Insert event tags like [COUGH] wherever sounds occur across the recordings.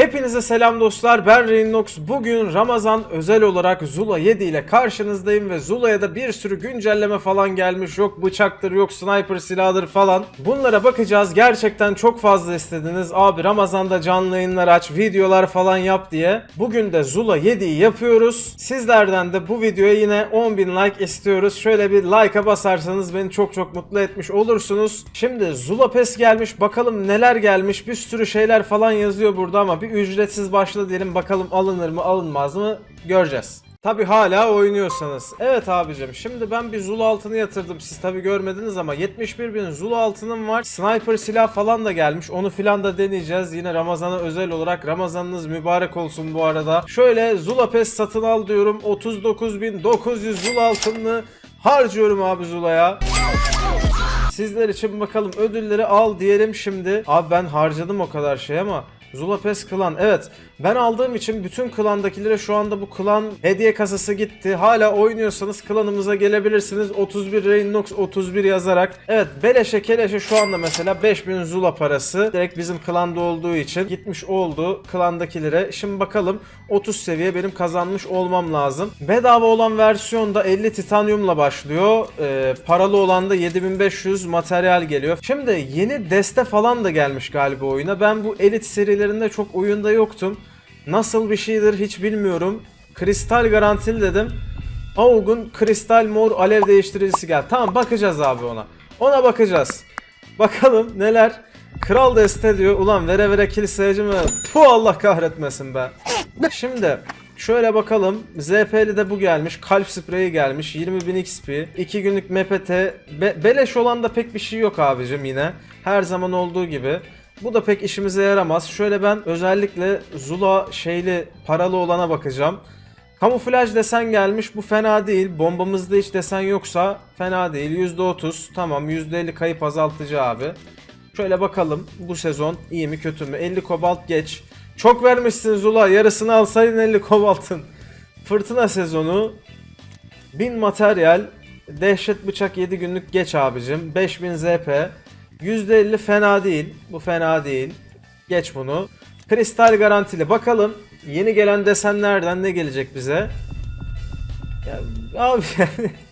Hepinize selam dostlar ben Reynox. Bugün Ramazan özel olarak Zula 7 ile karşınızdayım ve Zula'ya da bir sürü güncelleme falan gelmiş. Yok bıçaktır yok sniper silahdır falan. Bunlara bakacağız. Gerçekten çok fazla istediniz. Abi Ramazan'da canlı yayınlar aç, videolar falan yap diye. Bugün de Zula 7'yi yapıyoruz. Sizlerden de bu videoya yine 10.000 like istiyoruz. Şöyle bir like'a basarsanız beni çok çok mutlu etmiş olursunuz. Şimdi Zula Pes gelmiş. Bakalım neler gelmiş. Bir sürü şeyler falan yazıyor burada ama bir ücretsiz başla diyelim. Bakalım alınır mı alınmaz mı göreceğiz. Tabi hala oynuyorsanız. Evet abicim şimdi ben bir Zula altını yatırdım. Siz tabi görmediniz ama 71 bin Zula altınım var. Sniper silah falan da gelmiş. Onu filan da deneyeceğiz. Yine Ramazan'a özel olarak Ramazanınız mübarek olsun bu arada. Şöyle Zula Pes satın al diyorum. 39.900 Zula altınını harcıyorum abi Zula'ya. Sizler için bakalım ödülleri al diyelim şimdi. Abi ben harcadım o kadar şey ama Zula Pes klan. Evet ben aldığım için bütün klandakilere şu anda bu klan hediye kasası gitti. Hala oynuyorsanız klanımıza gelebilirsiniz. 31 Reynox 31 yazarak. Evet beleşe keleşe şu anda mesela 5000 Zula parası. Direkt bizim klanda olduğu için gitmiş oldu klandakilere. Şimdi bakalım 30 seviye benim kazanmış olmam lazım. Bedava olan versiyonda 50 titanyumla başlıyor. Ee, paralı olan da 7500 materyal geliyor. Şimdi yeni deste falan da gelmiş galiba oyuna. Ben bu elit serilerinde çok oyunda yoktum. Nasıl bir şeydir hiç bilmiyorum. Kristal garantili dedim. Aug'un kristal mor alev değiştiricisi geldi. Tamam bakacağız abi ona. Ona bakacağız. Bakalım neler. Kral deste diyor. Ulan vere vere kiliseyeci mi? Puh Allah kahretmesin be. Şimdi şöyle bakalım. ZP'li de bu gelmiş. Kalp spreyi gelmiş. 20.000 XP. 2 günlük MPT. Be- beleş olan da pek bir şey yok abicim yine. Her zaman olduğu gibi. Bu da pek işimize yaramaz. Şöyle ben özellikle Zula şeyli paralı olana bakacağım. Kamuflaj desen gelmiş bu fena değil. Bombamızda hiç desen yoksa fena değil. %30 tamam %50 kayıp azaltıcı abi. Şöyle bakalım bu sezon iyi mi kötü mü? 50 kobalt geç. Çok vermişsin Zula yarısını alsaydın 50 kobaltın. Fırtına sezonu 1000 materyal dehşet bıçak 7 günlük geç abicim 5000 ZP %50 fena değil bu fena değil geç bunu kristal garantili bakalım yeni gelen desenlerden ne gelecek bize ya, abi yani [LAUGHS]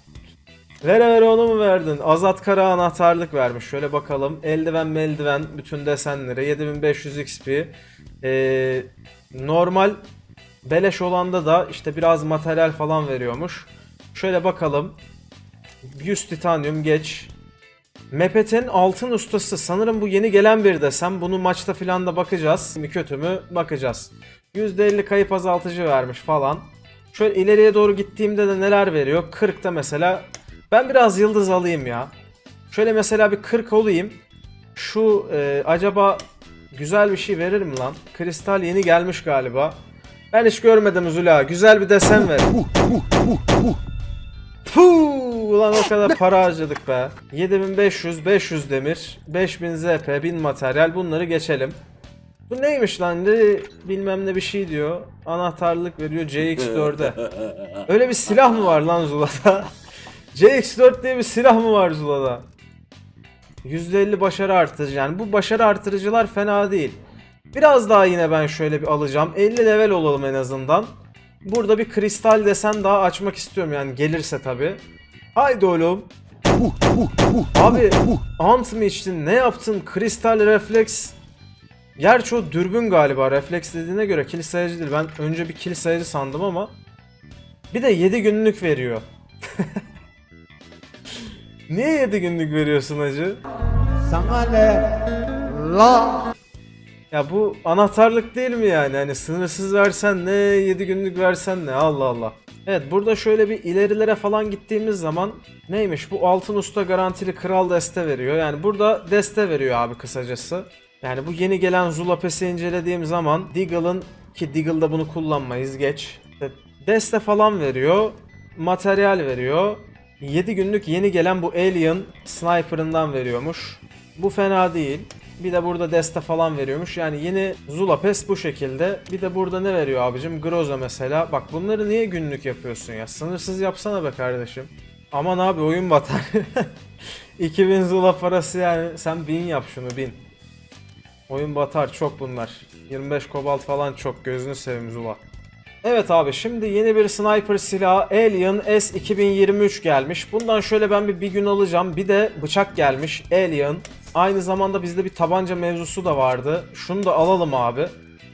Vere vere onu mu verdin? Azat Kara anahtarlık vermiş. Şöyle bakalım. Eldiven meldiven bütün desenlere. 7500 XP. Ee, normal beleş olanda da işte biraz materyal falan veriyormuş. Şöyle bakalım. 100 titanyum geç. Mepet'in altın ustası. Sanırım bu yeni gelen bir desen. Bunu maçta filan da bakacağız. Mi kötü mü bakacağız. %50 kayıp azaltıcı vermiş falan. Şöyle ileriye doğru gittiğimde de neler veriyor? 40'ta mesela ben biraz yıldız alayım ya. Şöyle mesela bir 40 olayım. Şu e, acaba güzel bir şey verir mi lan? Kristal yeni gelmiş galiba. Ben hiç görmedim Zula. Güzel bir desen ver. Puh, ulan o kadar para harcadık be. 7500, 500 demir, 5000 ZP, 1000 materyal bunları geçelim. Bu neymiş lan? Ne, bilmem ne bir şey diyor. Anahtarlık veriyor CX4'e. Öyle bir silah mı var lan Zula'da? [LAUGHS] CX4 diye bir silah mı var Zula'da? %50 başarı artırıcı yani bu başarı artırıcılar fena değil. Biraz daha yine ben şöyle bir alacağım. 50 level olalım en azından. Burada bir kristal desen daha açmak istiyorum yani gelirse tabi. Haydi oğlum. Abi ant mı içtin ne yaptın kristal refleks. Gerçi o dürbün galiba refleks dediğine göre kill sayıcı değil. Ben önce bir kill sandım ama. Bir de 7 günlük veriyor. [LAUGHS] Niye 7 günlük veriyorsun hacı? Sana ne? La. Ya bu anahtarlık değil mi yani? Hani sınırsız versen ne, 7 günlük versen ne? Allah Allah. Evet burada şöyle bir ilerilere falan gittiğimiz zaman neymiş bu altın usta garantili kral deste veriyor. Yani burada deste veriyor abi kısacası. Yani bu yeni gelen Zula Pes'i incelediğim zaman Deagle'ın ki Deagle'da bunu kullanmayız geç. İşte Deste falan veriyor. Materyal veriyor. 7 günlük yeni gelen bu Alien Sniper'ından veriyormuş. Bu fena değil. Bir de burada deste falan veriyormuş. Yani yeni Zula Pes bu şekilde. Bir de burada ne veriyor abicim? Groza mesela. Bak bunları niye günlük yapıyorsun ya? Sınırsız yapsana be kardeşim. Aman abi oyun batar. [LAUGHS] 2000 Zula parası yani. Sen 1000 yap şunu 1000. Oyun batar çok bunlar. 25 kobalt falan çok gözünü seveyim Zula. Evet abi şimdi yeni bir sniper silahı Alien S2023 gelmiş. Bundan şöyle ben bir, bir gün alacağım. Bir de bıçak gelmiş Alien. Aynı zamanda bizde bir tabanca mevzusu da vardı. Şunu da alalım abi.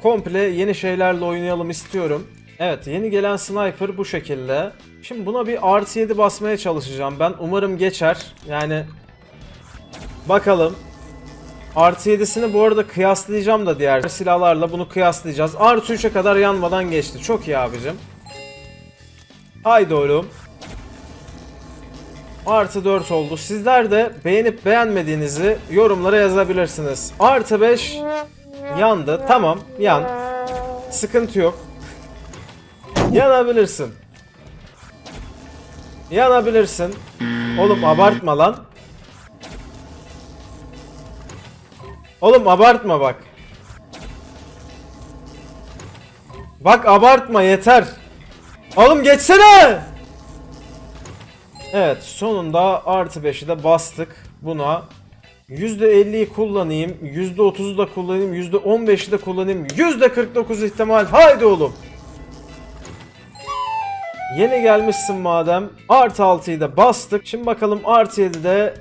Komple yeni şeylerle oynayalım istiyorum. Evet yeni gelen sniper bu şekilde. Şimdi buna bir artı 7 basmaya çalışacağım ben. Umarım geçer. Yani bakalım. Artı 7'sini bu arada kıyaslayacağım da diğer silahlarla bunu kıyaslayacağız. Artı 3'e kadar yanmadan geçti. Çok iyi abicim. Haydi oğlum. Artı 4 oldu. Sizler de beğenip beğenmediğinizi yorumlara yazabilirsiniz. Artı 5 yandı. Tamam yan. Sıkıntı yok. Yanabilirsin. Yanabilirsin. Oğlum abartma lan. Oğlum abartma bak. Bak abartma yeter. Oğlum geçsene. Evet sonunda artı 5'i de bastık buna. %50'yi kullanayım, %30'u da kullanayım, %15'i de kullanayım, %49 ihtimal. Haydi oğlum. Yeni gelmişsin madem. Artı 6'yı da bastık. Şimdi bakalım artı 7'de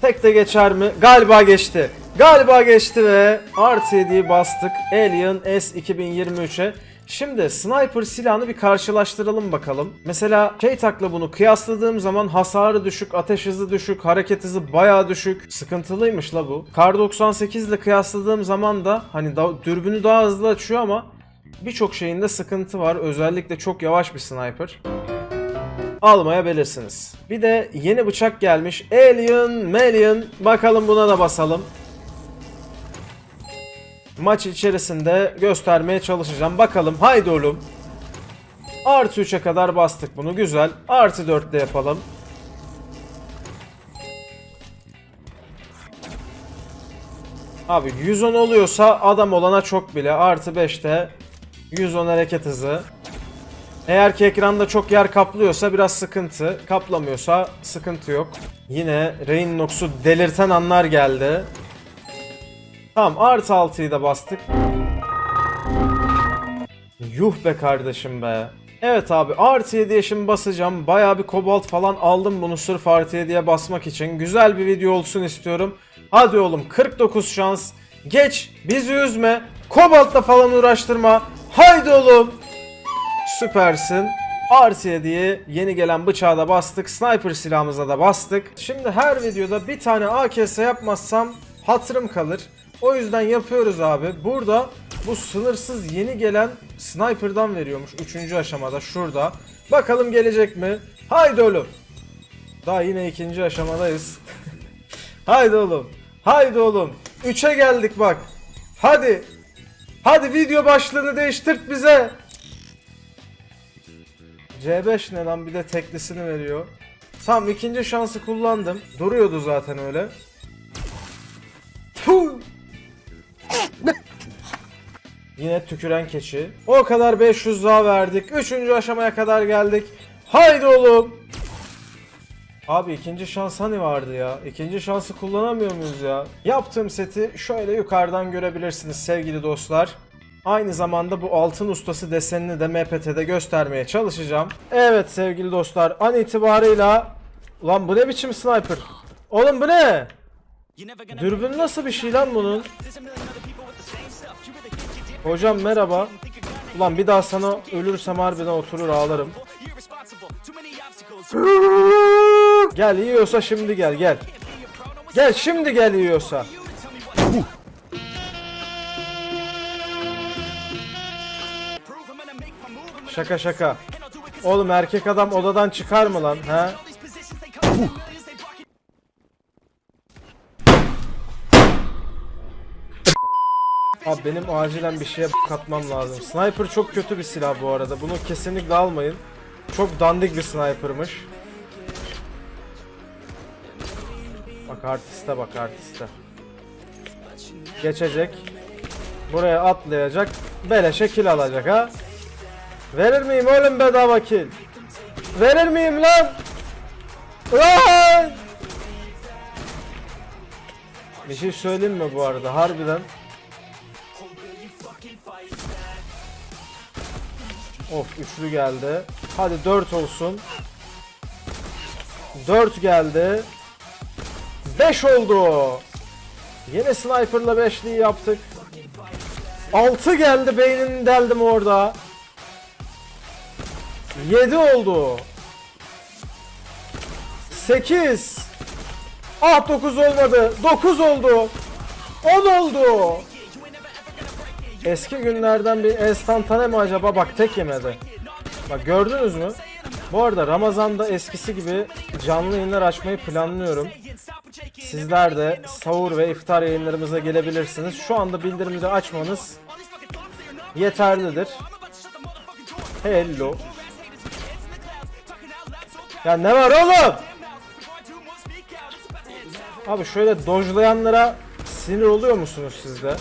tek de geçer mi? Galiba geçti. Galiba geçti ve artı 7'yi bastık. Alien S2023'e. Şimdi sniper silahını bir karşılaştıralım bakalım. Mesela K-Tak'la bunu kıyasladığım zaman hasarı düşük, ateş hızı düşük, hareket hızı bayağı düşük. Sıkıntılıymış la bu. Kar 98 ile kıyasladığım zaman da hani da, dürbünü daha hızlı açıyor ama birçok şeyinde sıkıntı var. Özellikle çok yavaş bir sniper almayabilirsiniz. Bir de yeni bıçak gelmiş. Alien, Malian. Bakalım buna da basalım. Maç içerisinde göstermeye çalışacağım. Bakalım. Haydi oğlum. Artı 3'e kadar bastık bunu. Güzel. Artı 4 de yapalım. Abi 110 oluyorsa adam olana çok bile. Artı 5'te 110 hareket hızı. Eğer ki ekranda çok yer kaplıyorsa biraz sıkıntı. Kaplamıyorsa sıkıntı yok. Yine Rainox'u delirten anlar geldi. Tamam artı 6'yı da bastık. Yuh be kardeşim be. Evet abi artı 7'ye şimdi basacağım. Baya bir kobalt falan aldım bunu sırf artı 7'ye basmak için. Güzel bir video olsun istiyorum. Hadi oğlum 49 şans. Geç bizi üzme. Kobaltla falan uğraştırma. Haydi oğlum. Süpersin. Artı 7'ye yeni gelen bıçağa da bastık. Sniper silahımıza da bastık. Şimdi her videoda bir tane AKS yapmazsam hatırım kalır. O yüzden yapıyoruz abi. Burada bu sınırsız yeni gelen sniper'dan veriyormuş. Üçüncü aşamada şurada. Bakalım gelecek mi? Haydi oğlum. Daha yine ikinci aşamadayız. [LAUGHS] Haydi oğlum. Haydi oğlum. Üçe geldik bak. Hadi. Hadi video başlığını değiştirt bize. C5 ne lan bir de teklisini veriyor. Tamam ikinci şansı kullandım. Duruyordu zaten öyle. Yine tüküren keçi. O kadar 500 daha verdik. Üçüncü aşamaya kadar geldik. Haydi oğlum. Abi ikinci şans hani vardı ya? İkinci şansı kullanamıyor muyuz ya? Yaptığım seti şöyle yukarıdan görebilirsiniz sevgili dostlar. Aynı zamanda bu altın ustası desenini de MPT'de göstermeye çalışacağım. Evet sevgili dostlar an itibarıyla... Ulan bu ne biçim sniper? Oğlum bu ne? Dürbün nasıl bir şey lan bunun? Hocam merhaba. Ulan bir daha sana ölürsem harbiden oturur ağlarım. Gel yiyorsa şimdi gel gel. Gel şimdi gel yiyorsa. Şaka şaka. Oğlum erkek adam odadan çıkar mı lan ha? Abi benim acilen bir şeye katmam lazım. Sniper çok kötü bir silah bu arada. Bunu kesinlikle almayın. Çok dandik bir sniper'mış. Bak artiste bak artiste. Geçecek. Buraya atlayacak. Beleşe kill alacak ha. Verir miyim oğlum bedava kill? Verir miyim lan? Lan! Bir şey söyleyeyim mi bu arada harbiden? Of üçlü geldi. Hadi 4 olsun. 4 geldi. 5 oldu. Yine sniper'la 5'liği yaptık. 6 geldi beynini deldim orada. 7 oldu. 8 Ah 9 olmadı. 9 oldu. 10 oldu. Eski günlerden bir enstantane mi acaba? Bak tek yemedi. Bak gördünüz mü? Bu arada Ramazan'da eskisi gibi canlı yayınlar açmayı planlıyorum. Sizler de sahur ve iftar yayınlarımıza gelebilirsiniz. Şu anda bildirimleri açmanız yeterlidir. Hello. Ya ne var oğlum? Abi şöyle dojlayanlara sinir oluyor musunuz siz de?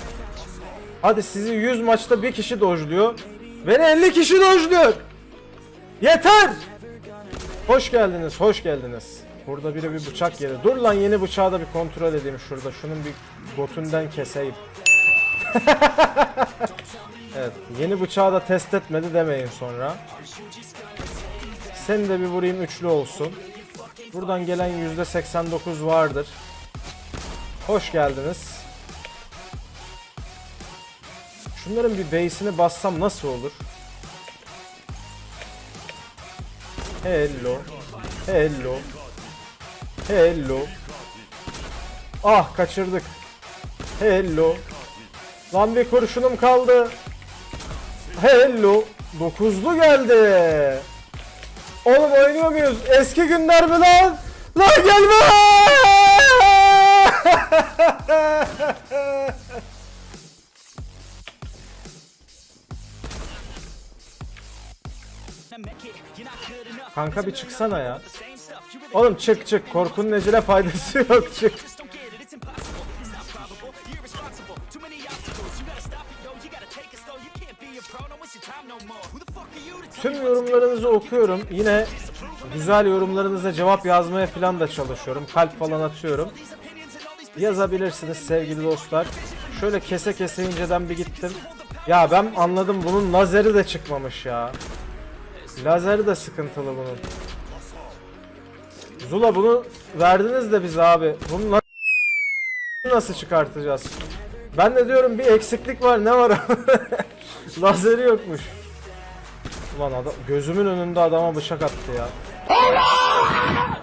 Hadi sizi 100 maçta bir kişi dojluyor. Beni 50 kişi dojluyor. Yeter! Hoş geldiniz, hoş geldiniz. Burada biri bir bıçak yedi. Dur lan yeni bıçağı da bir kontrol edeyim şurada. Şunun bir botundan keseyim. [LAUGHS] evet, yeni bıçağı da test etmedi demeyin sonra. Seni de bir vurayım üçlü olsun. Buradan gelen %89 vardır. Hoş geldiniz. Şunların bir base'ini bassam nasıl olur? Hello. Hello. Hello. Ah kaçırdık. Hello. Lan bir kurşunum kaldı. Hello. Dokuzlu geldi. Oğlum oynuyor muyuz? Eski günler mi lan? Lan gelme! [LAUGHS] Kanka bir çıksana ya. Oğlum çık çık. Korkunun ecele faydası yok çık. Tüm yorumlarınızı okuyorum. Yine güzel yorumlarınıza cevap yazmaya falan da çalışıyorum. Kalp falan atıyorum. Yazabilirsiniz sevgili dostlar. Şöyle kese kese inceden bir gittim. Ya ben anladım bunun lazeri de çıkmamış ya. Lazeri de sıkıntılı bunun. Zula bunu verdiniz de bize abi. Bunu na- nasıl çıkartacağız? Ben de diyorum bir eksiklik var. Ne var? [LAUGHS] Lazeri yokmuş. Ulan adam gözümün önünde adama bıçak attı ya.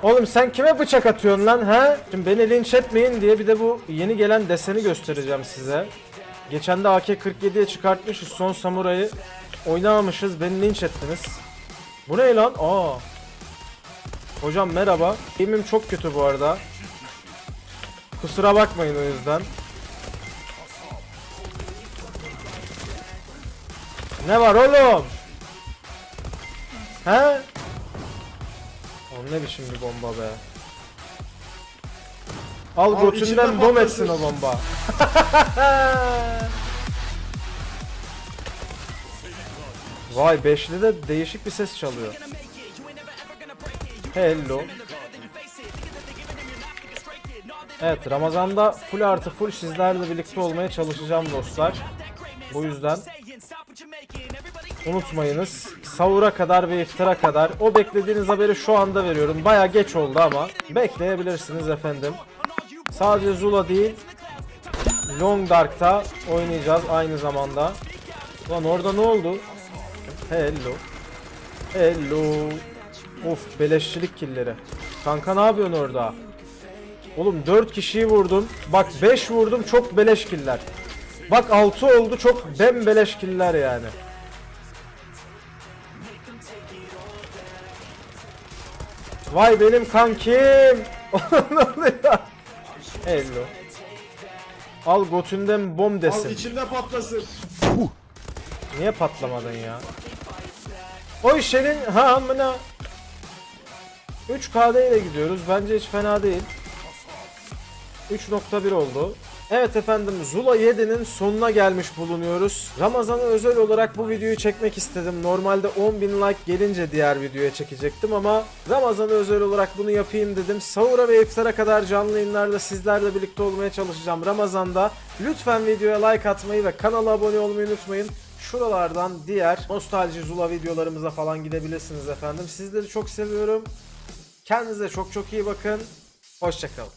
Oğlum sen kime bıçak atıyorsun lan he? Şimdi beni linç etmeyin diye bir de bu yeni gelen deseni göstereceğim size. Geçen de AK-47'ye çıkartmışız son samurayı. Oynamamışız beni linç ettiniz. Bu ne lan? Aa. Hocam merhaba. Eğimim çok kötü bu arada. Kusura bakmayın o yüzden. Ne var oğlum? He? O ne biçim bir bomba be? Al, Al, götünden patlasın. etsin o bomba. [LAUGHS] Vay beşli de değişik bir ses çalıyor. Hello. Evet Ramazan'da full artı full sizlerle birlikte olmaya çalışacağım dostlar. Bu yüzden unutmayınız. Sahura kadar ve iftara kadar o beklediğiniz haberi şu anda veriyorum. Baya geç oldu ama bekleyebilirsiniz efendim. Sadece Zula değil Long Dark'ta oynayacağız aynı zamanda. Lan orada ne oldu? Hello. Hello. Of beleşçilik killeri. Kanka ne yapıyorsun orada? Oğlum 4 kişiyi vurdum. Bak 5 vurdum çok beleş killer. Bak 6 oldu çok bembeleş killer yani. Vay benim kankim. [LAUGHS] Hello. Al götünden bom Al desin. içinde patlasın. Niye patlamadın ya? Oy senin hamına. 3 KD ile gidiyoruz. Bence hiç fena değil. 3.1 oldu. Evet efendim Zula 7'nin sonuna gelmiş bulunuyoruz. Ramazan'a özel olarak bu videoyu çekmek istedim. Normalde 10.000 like gelince diğer videoya çekecektim ama Ramazan'a özel olarak bunu yapayım dedim. Sahura ve iftara kadar canlı yayınlarda sizlerle birlikte olmaya çalışacağım Ramazan'da. Lütfen videoya like atmayı ve kanala abone olmayı unutmayın. Şuralardan diğer nostalji Zula videolarımıza falan gidebilirsiniz efendim. Sizleri çok seviyorum. Kendinize çok çok iyi bakın. Hoşçakalın.